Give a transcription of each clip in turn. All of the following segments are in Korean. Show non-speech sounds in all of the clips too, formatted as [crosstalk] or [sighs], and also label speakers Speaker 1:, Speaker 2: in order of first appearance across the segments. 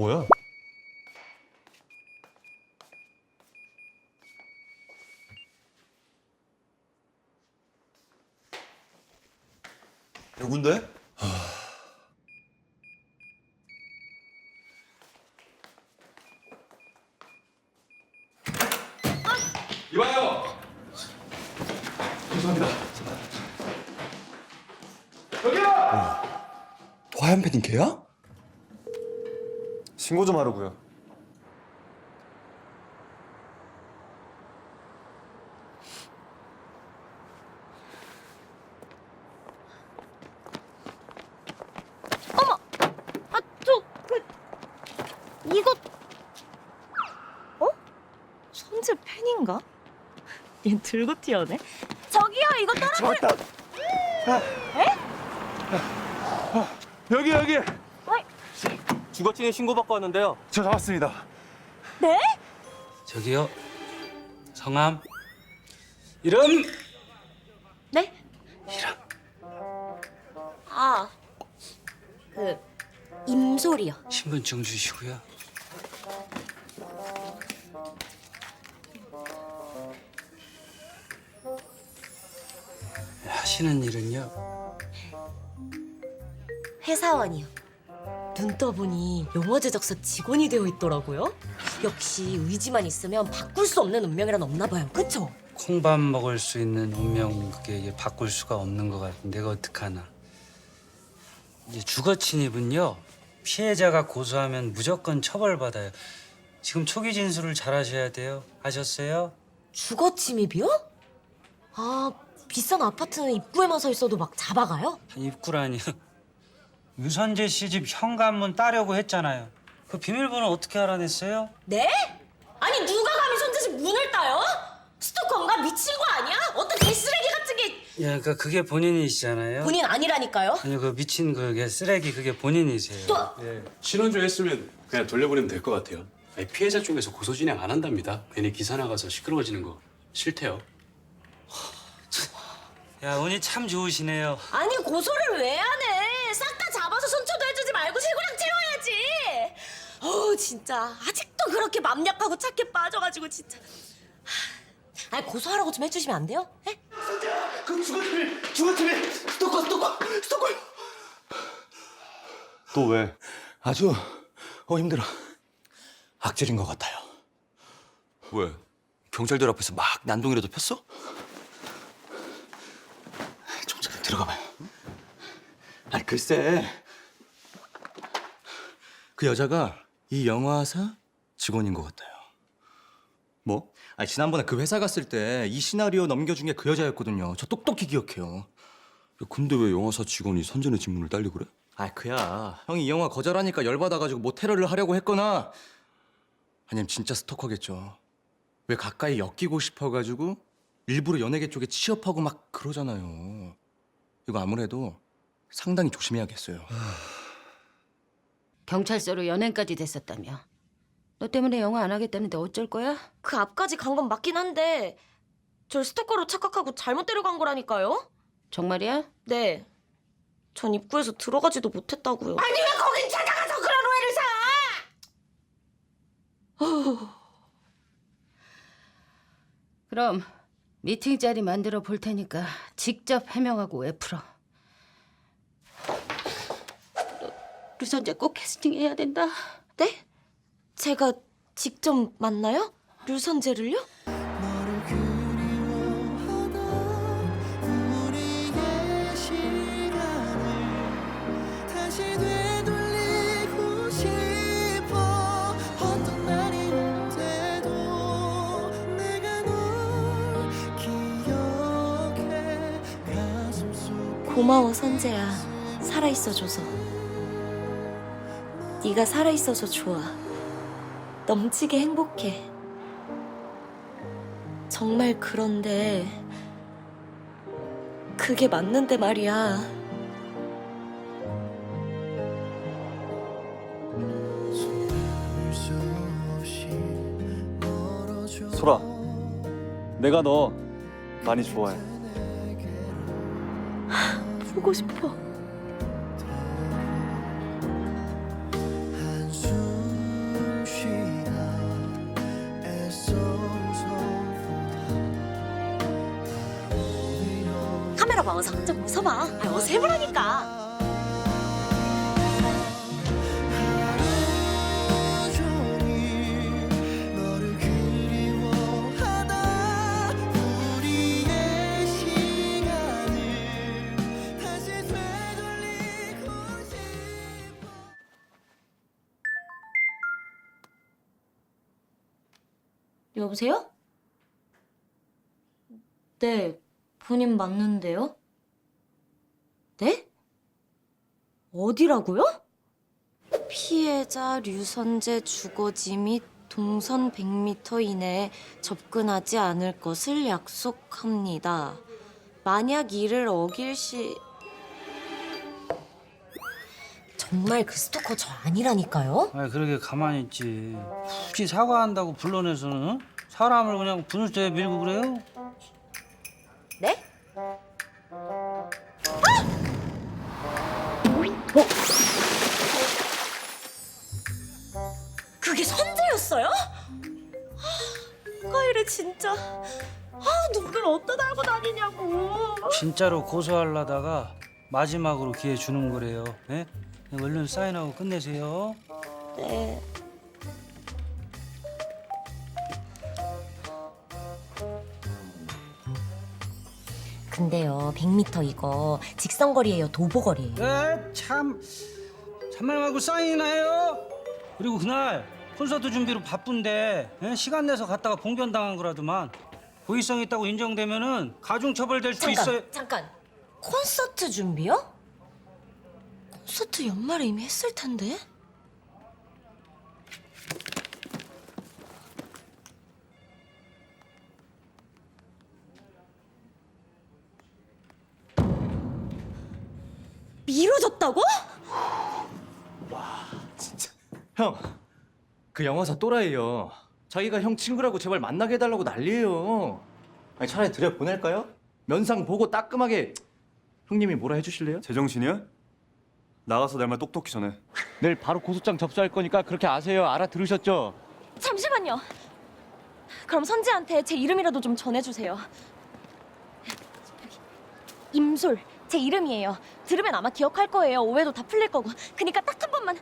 Speaker 1: 뭐야?
Speaker 2: 누군데?
Speaker 3: 이봐요. 죄송합니다. 여기요.
Speaker 2: 화얀 패딩 걔야?
Speaker 1: 신고 좀 하려고요.
Speaker 4: 아, 저, 그, 이거, 어? 손재 팬인가? 얘 들고 튀어네? 저기요, 이거 따라.
Speaker 1: 잡았다. 여기 여기.
Speaker 4: 어이.
Speaker 5: 주거침에 신고받고 왔는데요.
Speaker 1: 저 잡았습니다.
Speaker 4: 네?
Speaker 5: 저기요. 성함. 이름.
Speaker 4: 네? 아, 그, 임소리요.
Speaker 5: 신분증 주시고요. 하시는 일은요?
Speaker 4: 회사원이요. 눈 떠보니 영어 제작사 직원이 되어 있더라고요. 역시 의지만 있으면 바꿀 수 없는 운명이란 없나 봐요. 그쵸?
Speaker 5: 콩밥 먹을 수 있는 운명 그게 이게 바꿀 수가 없는 것 같은데 내가 어떡하나. 이제 주거 침입은요 피해자가 고소하면 무조건 처벌받아요. 지금 초기 진술을 잘하셔야 돼요. 아셨어요?
Speaker 4: 주거 침입이요? 아, 비싼 아파트는 입구에만 서 있어도 막 잡아가요?
Speaker 5: 입구라니요. 유선재 씨 집 현관문 따려고 했잖아요. 그 비밀번호 어떻게 알아냈어요?
Speaker 4: 네? 아니 누가 감히 손재식 문을 따요? 스토커인가 미친 거 아니야? 어떤 개쓰레기 같은 게
Speaker 5: 예, 그러니까 그게 본인이시잖아요.
Speaker 4: 본인 아니라니까요?
Speaker 5: 아니요, 그 미친 그게 쓰레기 그게 본인이세요.
Speaker 4: 또
Speaker 5: 예.
Speaker 6: 신원조 했으면 그냥 돌려보내면 될 것 같아요. 아니, 피해자 쪽에서 고소 진행 안 한답니다. 괜히 기사 나가서 시끄러워지는 거 싫대요.
Speaker 5: 야, 운이 참 좋으시네요.
Speaker 4: 아니 고소를 왜 안 해? 싹 다 잡아서 손초도 해주지 말고 실고랑 채워야지. 어 진짜 아직도 그렇게 맘 약하고 착해 빠져가지고 진짜. 하, 아니 고소하라고 좀 해주시면 안 돼요? 에?
Speaker 2: 그 주거침이 주거침이 스토커 스토커 스토커요.
Speaker 1: 또 왜?
Speaker 2: 아주 어 힘들어. 악질인 것 같아요. 왜? 경찰들 앞에서 막 난동이라도 폈어? 좀 잠깐 들어가봐요. 아니 글쎄 그 여자가 이 영화사 직원인 것 같아요. 뭐? 아니 지난번에 그 회사 갔을 때 이 시나리오 넘겨준 게 그 여자였거든요. 저 똑똑히 기억해요.
Speaker 6: 근데 왜 영화사 직원이 선전의 직문을 딸려 그래?
Speaker 2: 아 그야 형이 이 영화 거절하니까 열받아가지고 모텔을 하려고 했거나 아니면 진짜 스토커겠죠 왜 가까이 엮이고 싶어가지고 일부러 연예계 쪽에 취업하고 막 그러잖아요 이거 아무래도 상당히 조심해야겠어요
Speaker 7: 경찰서로 연행까지 됐었다며. 너 때문에 영화 안 하겠다는데 어쩔 거야?
Speaker 4: 그 앞까지 간 건 맞긴 한데 절 스토커로 착각하고 잘못 데려간 거라니까요.
Speaker 7: 정말이야?
Speaker 4: 네. 전 입구에서 들어가지도 못했다고요.
Speaker 7: 아니 왜 거긴 찾아가서 그런 오해를 사? [sighs] 그럼 미팅 자리 만들어 볼 테니까 직접 해명하고 왜 풀어? 너 류선재 꼭 캐스팅해야 된다.
Speaker 4: 네? 제가 직접 만나요? 류선재를요? 고마워 선재야 살아있어줘서 네가 살아있어서 좋아 넘치게 행복해 정말 그런데 그게 맞는데 말이야
Speaker 1: 소라. 내가 너 많이 좋아해.
Speaker 4: 보고 싶어 어서 좀 웃어봐. 아, 어서 해보라니까.
Speaker 8: 싶어
Speaker 9: 여보세요? 네, 본인 맞는데요? 네? 어디라고요? 피해자 류선재 주거지 및 동선 100m 이내에 접근하지 않을 것을 약속합니다. 만약 이를 어길 시
Speaker 4: 정말 그 스토커 저 아니라니까요?
Speaker 5: 아 그러게 가만히 있지. 굳이 사과한다고 불러내서는 어? 사람을 그냥 분수대에 밀고 그래요?
Speaker 4: 그게 선재였어요? 아, 가이래 진짜. 아, 누굴 어디다 달고 다니냐고.
Speaker 5: 진짜로 고소하려다가 마지막으로 기회 주는 거래요. 예? 얼른 사인하고 끝내세요.
Speaker 9: 네.
Speaker 4: 근데요, 100m 이거 직선거리예요, 도보거리예요.
Speaker 5: 에, 참 참말하고 사인이나 해요. 그리고 그날 콘서트 준비로 바쁜데 예? 시간 내서 갔다가 봉변당한 거라도만 고의성 있다고 인정되면은 가중 처벌될 수
Speaker 4: 잠깐,
Speaker 5: 있어요.
Speaker 4: 잠깐. 콘서트 준비요?
Speaker 9: 콘서트 연말에 이미 했을 텐데.
Speaker 4: 미뤄졌다고?
Speaker 2: 형, 그 영화사 또라이요. 자기가 형 친구라고 제발 만나게 해달라고 난리예요. 아니 차라리 들여 보낼까요? 면상 보고 따끔하게 형님이 뭐라 해주실래요?
Speaker 1: 제정신이야? 나가서 내 말 똑똑히 전해.
Speaker 2: 내일 바로 고소장 접수할 거니까 그렇게 아세요. 알아들으셨죠?
Speaker 9: 잠시만요. 그럼 선재한테 제 이름이라도 좀 전해주세요. 임솔, 제 이름이에요. 들으면 아마 기억할 거예요. 오해도 다 풀릴 거고. 그니까 딱 한 번만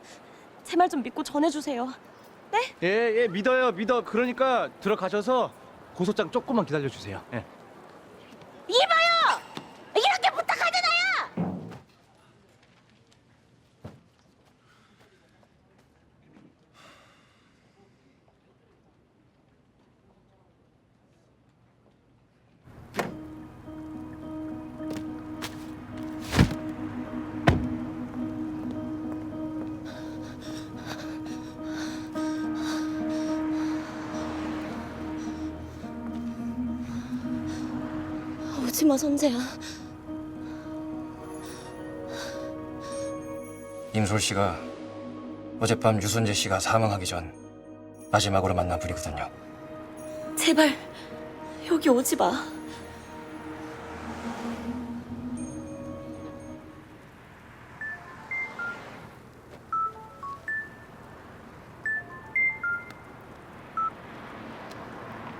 Speaker 9: 제 말 좀 믿고 전해주세요.
Speaker 2: 예, 예, 믿어요, 믿어. 그러니까 들어가셔서 고소장 조금만 기다려 주세요. 예.
Speaker 9: 이봐요! 마 선재야.
Speaker 10: 임솔 씨가 어젯밤 유순재 씨가 사망하기 전 마지막으로 만난 분이거든요.
Speaker 9: 제발 여기 오지 마.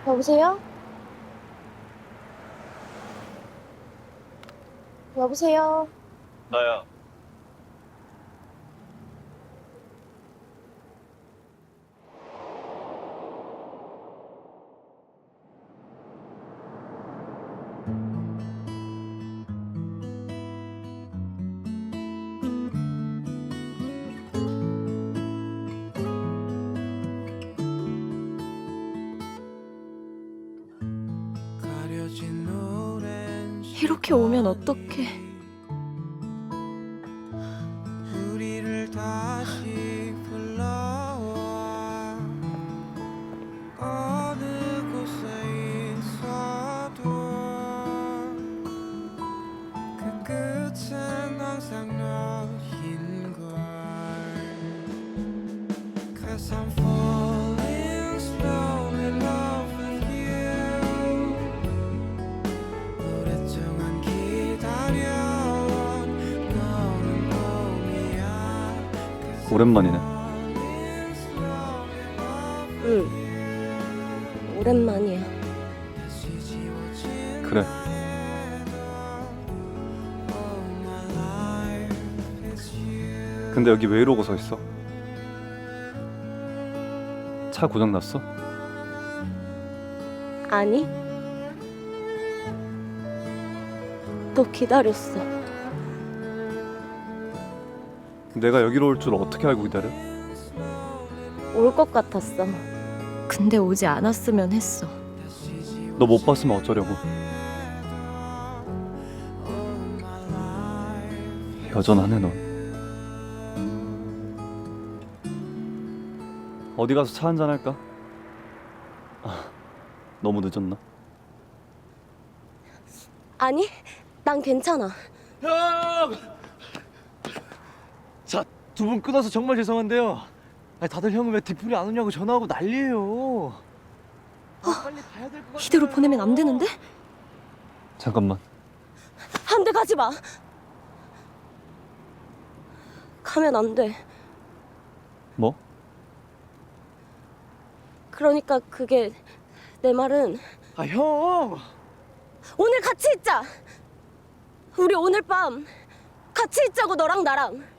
Speaker 9: 여보세요? 여보세요?
Speaker 1: 나야.
Speaker 9: 이렇게 오면 어떡해?
Speaker 1: 오랜만이네.
Speaker 9: 응. 오랜만이야.
Speaker 1: 그래. 근데 여기 왜 이러고 서 있어? 차 고장 났어?
Speaker 11: 아니? 또 기다렸어.
Speaker 1: 내가 여기로 올 줄 어떻게 알고 기다려?
Speaker 11: 올 것 같았어. 근데 오지 않았으면 했어.
Speaker 1: 너 못 봤으면 어쩌려고? 여전하네 넌. 어디 가서 차 한잔 할까? 아, 너무 늦었나?
Speaker 11: 아니, 난 괜찮아.
Speaker 1: 형! 자, 두분 끊어서 정말 죄송한데요. 아니, 다들 형은 왜 디플이 안 오냐고 전화하고 난리예요. 빨리 가야 될것 같아.
Speaker 11: 이대로 보내면 안 되는데?
Speaker 1: 잠깐만.
Speaker 11: 한대 가지 마. 가면 안 돼.
Speaker 1: 뭐?
Speaker 11: 그러니까 그게 내 말은
Speaker 1: 아, 형!
Speaker 11: 오늘 같이 있자. 우리 오늘 밤 같이 있자고 너랑 나랑.